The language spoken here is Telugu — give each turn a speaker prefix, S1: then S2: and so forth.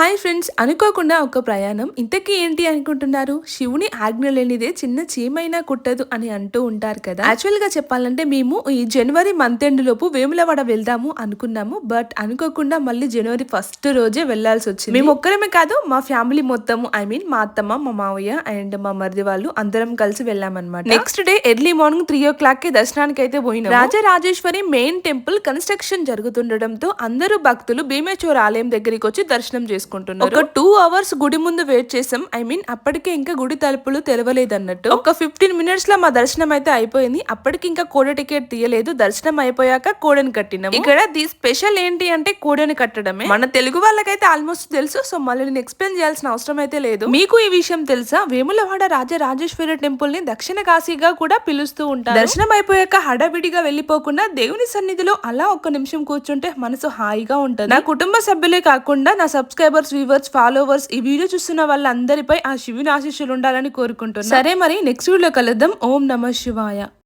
S1: హాయ్ ఫ్రెండ్స్ అనుకోకుండా ఒక ప్రయాణం. ఇంతకీ ఏంటి అనుకుంటున్నారు? శివుని ఆజ్ఞ లేనిదే చిన్న చీమైనా కుట్టదు అని అంటూ ఉంటారు కదా. యాక్చువల్గా చెప్పాలంటే మేము ఈ జనవరి మంత్ ఎండ్ లోపు వేములవాడ వెళ్దాము అనుకున్నాము. బట్ అనుకోకుండా మళ్ళీ జనవరి ఫస్ట్ రోజే వెళ్ళాల్సి వచ్చింది. మేము ఒక్కరమే కాదు మా ఫ్యామిలీ మొత్తము ఐ మీన్ మా అత్తమ్మ మా మావయ్య అండ్ మా మరిది వాళ్ళు అందరం కలిసి వెళ్ళామన్నమాట. Next day early morning three ఓ క్లాక్కి దర్శనానికి అయితే పోయినాం రాజరాజేశ్వరి మెయిన్ టెంపుల్ కన్స్ట్రక్షన్ జరుగుతుండటంతో అందరూ భక్తులు భీమేశ్వర ఆలయం దగ్గరికి వచ్చి దర్శనం చేసుకుంటున్నారు. ఒక టూ అవర్స్ గుడి ముందు వెయిట్ చేసాం. ఐ మీన్ అప్పటికే ఇంకా గుడి తలుపులు తెరవలేదు అన్నట్టు ఒక ఫిఫ్టీన్ మినిట్స్లో మా దర్శనం అయితే అయిపోయింది. అప్పటికి ఇంకా కోడ టికెట్ తీయలేదు. దర్శనం అయిపోయాక కోడని కట్టినాం ఇక్కడ ది స్పెషల్ ఏంటి అంటే కోడని కట్టడమే. మన తెలుగు వాళ్ళకైతే ఆల్మోస్ట్ తెలుసు. సో మళ్ళీ నేను ఎక్స్ప్లెయిన్ చేయాల్సిన అవసరం అయితే లేదు. మీకు ఈ విషయం తెలుసా? వేములవాడ రాజరాజేశ్వరి టెంపుల్ని దక్షిణ కాశీగా కూడా పిలుస్తూ ఉంటారు. దర్శనం అయిపోయాక హడావిడిగా వెళ్ళిపోకుండా దేవుని సన్నిధిలో అలా ఒక్క నిమిషం కూర్చుంటే మనసు హాయిగా ఉంటుంది. నా కుటుంబ సభ్యులే కాకుండా నా లవర్స్ వ్యూవర్స్ ఫాలోవర్స్ ఈ వీడియో చూస్తున్న వాళ్ళందరిపై ఆ శివుని ఆశీస్సులు ఉండాలని కోరుకుంటున్నాను సరే మరి నెక్స్ట్ వీడియో కలుద్దాం. ఓం నమ శివాయ.